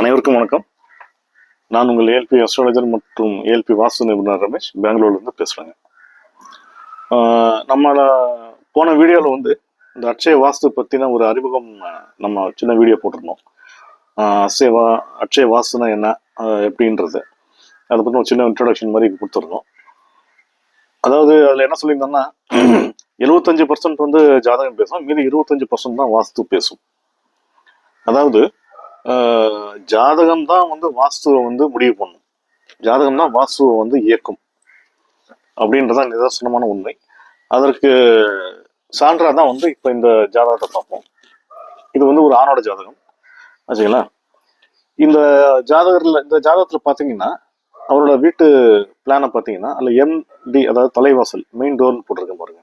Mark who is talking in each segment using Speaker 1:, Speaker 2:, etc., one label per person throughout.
Speaker 1: அனைவருக்கும் வணக்கம். நான் உங்கள் ஏல்பி அஸ்ட்ராலஜர் மற்றும் ஏல்பி வாஸ்து நிபுணர் ரமேஷ். பெங்களூர்லேருந்து பேசுகிறேங்க நம்மள போன வீடியோவில் வந்து இந்த அட்சய வாஸ்து பற்றின ஒரு அறிமுகம் நம்ம சின்ன வீடியோ போட்டிருந்தோம். அசேவா அட்சய வா அட்சய வாஸ்துனா என்ன எப்படின்றது. அதை பற்றி ஒரு சின்ன இன்ட்ரடக்ஷன் மாதிரி கொடுத்துருந்தோம். அதாவது அதில் என்ன சொல்லியிருந்தோம்னா எழுபத்தஞ்சு பர்சன்ட் வந்து ஜாதகம் பேசும் மீது இருபத்தஞ்சு பர்சன்ட் தான் வாஸ்து பேசும். அதாவது ஜாதகம் தான் வந்து வாஸ்துவை வந்து முடிவு பண்ணும். ஜாதகம் தான் வாஸ்துவை வந்து இயக்கும். அப்படின்றதான் நிதர்சனமான உண்மை. அதற்கு சான்றா தான் வந்து இப்போ இந்த ஜாதகத்தை பார்ப்போம். இது வந்து ஒரு ஆணோட ஜாதகம். ஆச்சுங்களா? இந்த ஜாதகத்தில் இந்த ஜாதகத்தில் பார்த்தீங்கன்னா அவரோட வீட்டு பிளானை பார்த்தீங்கன்னா அதில் எம்டி அதாவது தலைவாசல் மெயின் டோர்னு போட்டிருக்கேன் பாருங்க.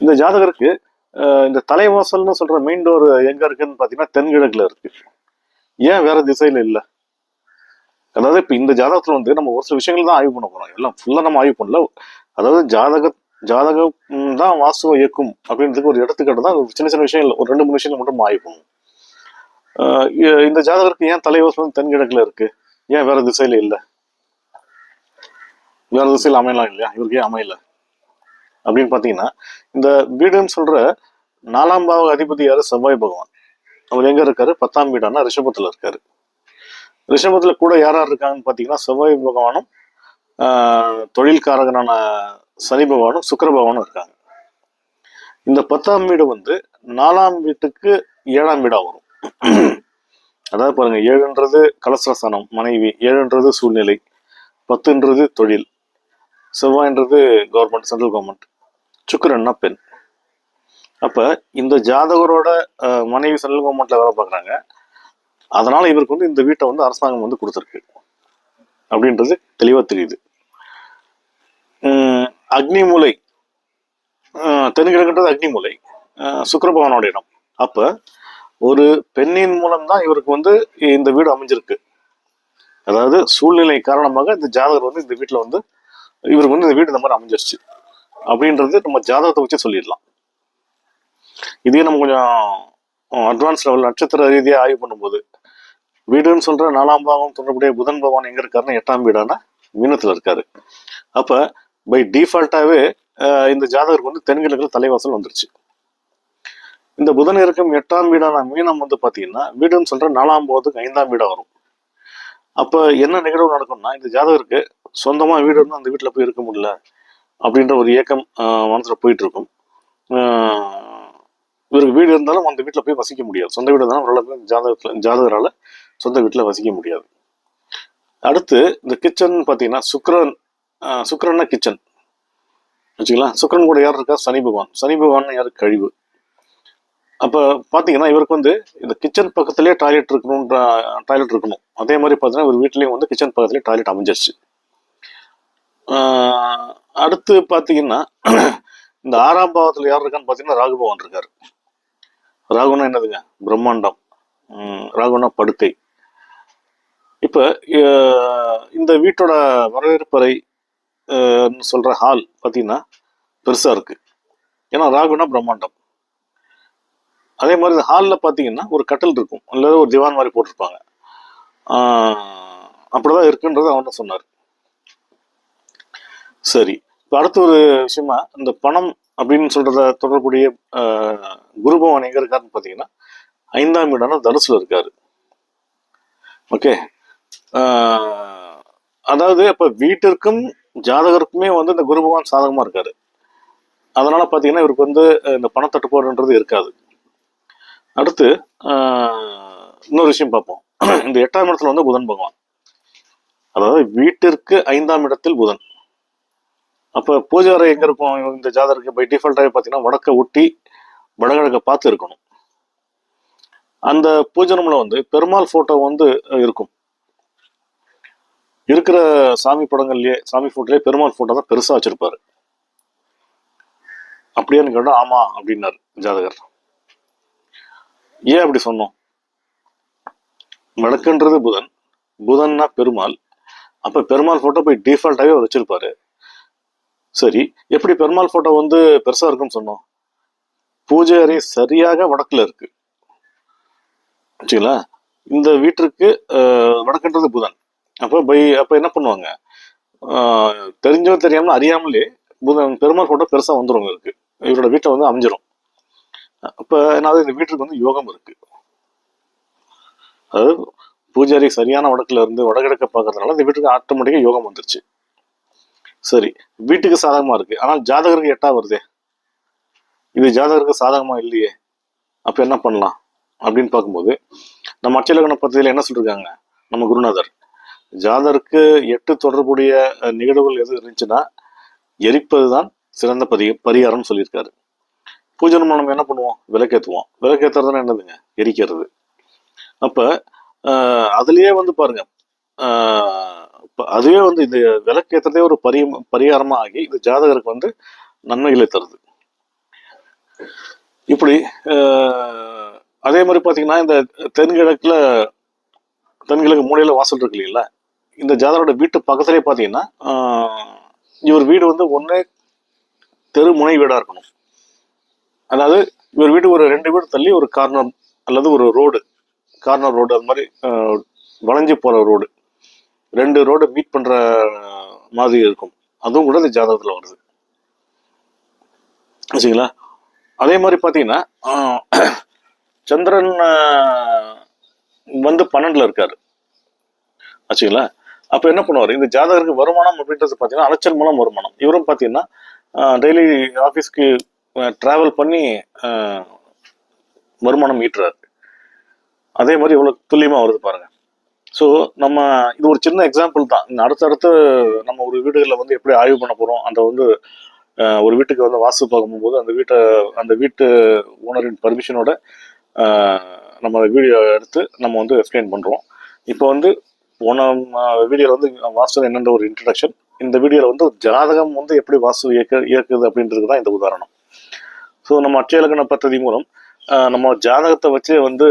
Speaker 1: இந்த ஜாதகருக்கு இந்த தலைவாசல்னு சொல்கிற மெயின் டோர் எங்கே இருக்குன்னு பார்த்தீங்கன்னா தென்கிழக்கில் இருக்குது ஏன் வேற திசையில இல்லை? அதாவது இப்போ இந்த ஜாதகத்தில் வந்து நம்ம ஒரு சில விஷயங்கள் தான் ஆய்வு பண்ண போகிறோம் எல்லாம் ஃபுல்லாக நம்ம ஆய்வு பண்ணல. அதாவது ஜாதக ஜாதகம் தான் வாசுவை இயக்கும் அப்படின்றதுக்கு ஒரு எடுத்துக்கிட்டு தான் சின்ன சின்ன விஷயங்கள் ஒரு ரெண்டு மூணு விஷயங்கள் மட்டும் நம்ம ஆய்வு பண்ணுவோம். இந்த ஜாதகருக்கு ஏன் தலைவாசல் வந்து தென்கிழக்கில் இருக்கு? ஏன் வேற திசையில இல்லை? வேற திசையில் அமையலாம் இல்லையா? இவருக்கு ஏன் அமையல? அப்படின்னு பார்த்தீங்கன்னா இந்த வீடுன்னு சொல்ற நாலாம் பாவ அதிபதி யாரு? செவ்வாய் பகவான். அவர் எங்க இருக்காரு? பத்தாம் வீடானா ரிஷபத்துல இருக்காரு. ரிஷபத்துல கூட யார் யார் இருக்காங்கன்னு பாத்தீங்கன்னா செவ்வாய் பகவானும் தொழில்காரகனான சனி பகவானும் சுக்கர பகவானும் இருக்காங்க. இந்த பத்தாம் வீடு வந்து நாலாம் வீட்டுக்கு ஏழாம் வீடா வரும். அதாவது பாருங்க ஏழுன்றது கலசரசனம் மனைவி ஏழுன்றது சூழ்நிலை பத்துன்றது தொழில் செவ்வாய்ன்றது கவர்மெண்ட் சென்ட்ரல் கவர்மெண்ட் சுக்கிரன்னா பெண். அப்போ இந்த ஜாதகரோட மனைவி சென்ட்ரல் கவர்மெண்ட்ல வேலை பார்க்குறாங்க. அதனால இவருக்கு வந்து இந்த வீட்டை வந்து அரசாங்கம் வந்து கொடுத்துருக்கு. அப்படின்றது தெளிவாக தெரியுது. உம், அக்னிமூலை தென்கிழக்குன்றது அக்னிமூலை அஹ், இடம். அப்போ ஒரு பெண்ணின் மூலம் தான் இவருக்கு வந்து இந்த வீடு அமைஞ்சிருக்கு. அதாவது சூழ்நிலை காரணமாக இந்த ஜாதகர் வந்து இந்த வீட்டில் வந்து இவருக்கு வந்து இந்த வீடு இந்த மாதிரி அமைஞ்சிருச்சு. அப்படின்றது நம்ம ஜாதகத்தை வச்சு சொல்லிடலாம். இதே நம்ம கொஞ்சம் அட்வான்ஸ் லெவல் நட்சத்திர ரீதியாக ஆய்வு பண்ணும்போது வீடுன்னு சொல்கிற நாலாம் பாகம் தொடர்புடைய புதன் பகவான் எங்கே இருக்காருன்னா எட்டாம் வீடான மீனத்தில் இருக்காரு. அப்போ பை டிஃபால்ட்டாகவே இந்த ஜாதகருக்கு வந்து தென்கிழக்கில் தலைவாசல் வந்துருச்சு. இந்த புதன் இருக்கும் எட்டாம் வீடான மீனம் வந்து பார்த்தீங்கன்னா வீடுன்னு சொல்கிற நாலாம் பாவத்துக்கு ஐந்தாம் வீடாக வரும். அப்போ என்ன நிகழ்வு நடக்கும்னா இந்த ஜாதகருக்கு சொந்தமாக வீடு இருந்தால் அந்த வீட்டில் போய் இருக்க முடியல அப்படின்ற ஒரு ஏக்கம் மனசில் போயிட்டு இருக்கும். வீடு இருந்தாலும் அந்த வீட்டில் போய் வசிக்க முடியாது. சொந்த வீடு இருந்தாலும் ஓரளவுக்கு ஜாதகத்தில் ஜாதகரால் சொந்த வீட்டில் வசிக்க முடியாது. அடுத்து இந்த கிச்சன் பார்த்தீங்கன்னா சுக்கரன் சுக்கரன்னா கிச்சன் வச்சுக்கலாம் சுக்கரன் கூட யார் இருக்கா? சனி பகவான். சனி பகவான் யார்? கழிவு. அப்போ பார்த்தீங்கன்னா இவருக்கு வந்து இந்த கிச்சன் பக்கத்துலேயே டாய்லெட் இருக்கணுன்ற டாய்லெட் இருக்கணும். அதே மாதிரி பார்த்தீங்கன்னா இவர் வீட்லேயும் வந்து கிச்சன் பக்கத்துலேயே டாய்லெட் அமைஞ்சிருச்சு. அடுத்து பார்த்தீங்கன்னா இந்த ஆறாம் பாவத்தில் யார் இருக்கான்னு பார்த்தீங்கன்னா ராகு இருக்கார். ராகுனா என்னதுங்க? பிரம்மாண்டம். ராகுனா படுக்கை. இப்போ இந்த வீட்டோட வரவேற்பறை சொல்கிற ஹால் பார்த்தீங்கன்னா பெருசாக இருக்குது ஏன்னா ராகுனா பிரம்மாண்டம். அதே மாதிரி இந்த ஹாலில் பார்த்தீங்கன்னா ஒரு கட்டில் இருக்கும். அல்லது ஒரு திவான் மாதிரி போட்டிருப்பாங்க. அப்படிதான் இருக்குன்றது அவன் சொன்னார். சரி. அடுத்த ஒரு விஷயமா இந்த பணம் அப்படின்னு சொல்றத தொடர்புடைய ஆஹ், குரு எங்க இருக்காருன்னு பார்த்தீங்கன்னா ஐந்தாம் வீடான தனுசுல இருக்காரு. ஓகே? அதாவது அப்ப வீட்டிற்கும் ஜாதகருக்குமே வந்து இந்த குரு பகவான் சாதகமா இருக்காரு. அதனால பாத்தீங்கன்னா இவருக்கு வந்து இந்த பணத்தட்டுப்பாடுன்றது இருக்காது. அடுத்து இன்னொரு விஷயம் பார்ப்போம். இந்த எட்டாம் இடத்துல வந்து புதன் பகவான். அதாவது வீட்டிற்கு ஐந்தாம் இடத்தில் புதன். அப்போ பூஜை அறை எங்கே இருக்கும்? இவங்க இந்த ஜாதகருக்கு பை டிஃபால்ட்டாகவே பார்த்தீங்கன்னா வடக்க ஒட்டி வடகிழக்க பார்த்து இருக்கணும். அந்த பூஜை வந்து பெருமாள் ஃபோட்டோ வந்து இருக்கும். இருக்கிற சாமி படங்கள்லயே சாமி போட்டோலயே பெருமாள் ஃபோட்டோ தான் பெருசா வச்சிருப்பாரு. அப்படியான்னு கேட்டால் ஆமா அப்படின்னாரு ஜாதகர். ஏன் அப்படி சொன்னோம்? வடக்குன்றது புதன். புதன்னா பெருமாள். அப்போ பெருமாள் ஃபோட்டோ போய் டிஃபால்ட்டாகவே அவர் வச்சிருப்பாரு. சரி எப்படி பெருமாள் ஃபோட்டோ வந்து பெருசா இருக்குன்னு சொன்னோம்? பூஜை அறை சரியாக வடக்குல இருக்கு. சரிங்களா? இந்த வீட்டிற்கு வடக்குன்றது புதன். அப்போ பை அப்போ என்ன பண்ணுவாங்க? ஆஹ், தெரிஞ்சோ அறியாமலே புதன் பெருமாள் ஃபோட்டோ பெருசாக வந்துடும் இருக்கு இவரோட வீட்டை வந்து அமைஞ்சிரும். அப்போ என்னது இந்த வீட்டுக்கு வந்து யோகம் இருக்கு. அதாவது பூஜாரி சரியான வடக்குல இருந்து வடகிழக்க பார்க்கறதுனால இந்த வீட்டுக்கு ஆட்டோமேட்டிக்காக யோகம் வந்துருச்சு. சரி வீட்டுக்கு சாதகமா இருக்கு. ஆனால் ஜாதகருக்கு எட்டா வருதே? இது ஜாதகருக்கு சாதகமா இல்லையே? அப்ப என்ன பண்ணலாம்? அப்படின்னு பார்க்கும்போது நம்ம அச்சலக்கண பத்தியில என்ன சொல்லிருக்காங்க? நம்ம குருநாதர் ஜாதகருக்கு எட்டு தொடர்புடைய நிகழ்வுகள் எது இருந்துச்சுன்னா எரிப்பதுதான் சிறந்த பரி பரிகாரம்னு சொல்லியிருக்காரு. பூஜை நம்ம என்ன பண்ணுவோம்? விளக்கேற்றுவோம் விளக்கேற்றுறதுனா என்னதுங்க? எரிக்கிறது. அப்போ அதுலேயே வந்து பாருங்க அதுவே வந்து இந்த விளக்கேற்றதே ஒரு பரிய பரிகாரமாக ஆகி இந்த ஜாதகருக்கு வந்து நன்மைகளை தருது. இப்படி அதே மாதிரி பார்த்தீங்கன்னா இந்த தென்கிழக்கில் தென்கிழக்கு மூலையில் வாசல் இருக்கு இல்லைங்களா? இந்த ஜாதகரோட வீட்டு பக்கத்துலேயே பார்த்தீங்கன்னா இவர் வீடு வந்து ஒன்று தெரு முனை வீடாக இருக்கணும். அதாவது இவர் வீடு ஒரு ரெண்டு வீடு தள்ளி ஒரு கார்னர் அல்லது ஒரு ரோடு கார்னர் ரோடு அது மாதிரி வளைஞ்சு போகிற ரோடு ரெண்டு ரோடு மீட் பண்ற மாதிரி இருக்கும். அதுவும் கூட இந்த ஜாதகத்துல வருது. சரிங்களா? அதே மாதிரி பாத்தீங்கன்னா சந்திரன் வந்து பன்னெண்டுல இருக்காரு. ஆச்சுங்களா அப்ப என்ன பண்ணுவார்? இந்த ஜாதகருக்கு வருமானம் அப்படின்றது பாத்தீங்கன்னா அலைச்சல் மூலம் வருமானம். இவரும் பாத்தீங்கன்னா டெய்லி ஆஃபீஸ்க்கு டிராவல் பண்ணி வருமானம் ஈட்டுறாரு. அதே மாதிரி இவ்வளவு துல்லியமா வருது பாருங்க. ஸோ நம்ம இது ஒரு சின்ன எக்ஸாம்பிள் தான். இந்த அடுத்தடுத்து நம்ம ஒரு வீடுகளில் வந்து எப்படி ஆய்வு பண்ண போகிறோம் அந்த வந்து ஒரு வீட்டுக்கு வந்து வாஸ்து பார்க்கும்போது அந்த வீட்டை அந்த வீட்டு ஓனரின் பர்மிஷனோட நம்ம வீடியோ எடுத்து நம்ம வந்து எக்ஸ்பிளைன் பண்ணுறோம் இப்போ வந்து போன வீடியோவில் வந்து வாஸ்து என்னென்ற ஒரு இன்ட்ரடக்ஷன் இந்த வீடியோவில் வந்து ஜாதகம் வந்து எப்படி வாஸ்து இயக்க இயக்குது அப்படின்றது தான் இந்த உதாரணம். ஸோ நம்ம அச்சயலக்கண பத்ததி மூலம் நம்ம ஜாதகத்தை வச்சு வந்து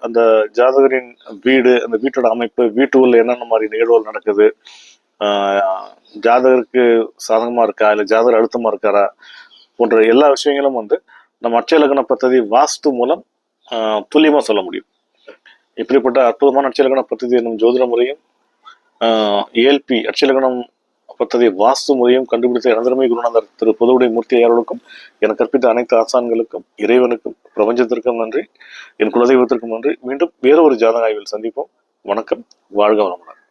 Speaker 1: அந்த ஜாதகரின் வீடு அந்த வீட்டோட அமைப்பு வீட்டு உள்ள என்னென்ன மாதிரி நிகழ்வுகள் நடக்குது ஜாதகருக்கு சாதகமாக இருக்கா இல்லை ஜாதகர் அழுத்தமாக இருக்காரா போன்ற எல்லா விஷயங்களும் வந்து நம்ம அட்சயலக்கண பத்ததி வாஸ்து மூலம் துல்லியமாக சொல்ல முடியும். இப்படிப்பட்ட அற்புதமான அட்சயலக்கண பத்ததி என்னும் ஜோதிட முறையும் ஏஎல்பி அட்சயலக்கணம் பദ്ധதி வாஸ்து முறையும் கண்டுபிடித்த எனதரமை குருநாதர் திரு புதுவுடை மூர்த்தி ஐயர்களுக்கும் எனக்கு கற்பித்த அனைத்து ஆசான்களுக்கும் இறைவனுக்கும் பிரபஞ்சத்திற்கும் நன்றி. என் குலதெய்வத்திற்கும் நன்றி. மீண்டும் வேறொரு ஒரு ஜாதக ஆய்வில் சந்திப்போம். வணக்கம். வாழ்க வளமுடன்.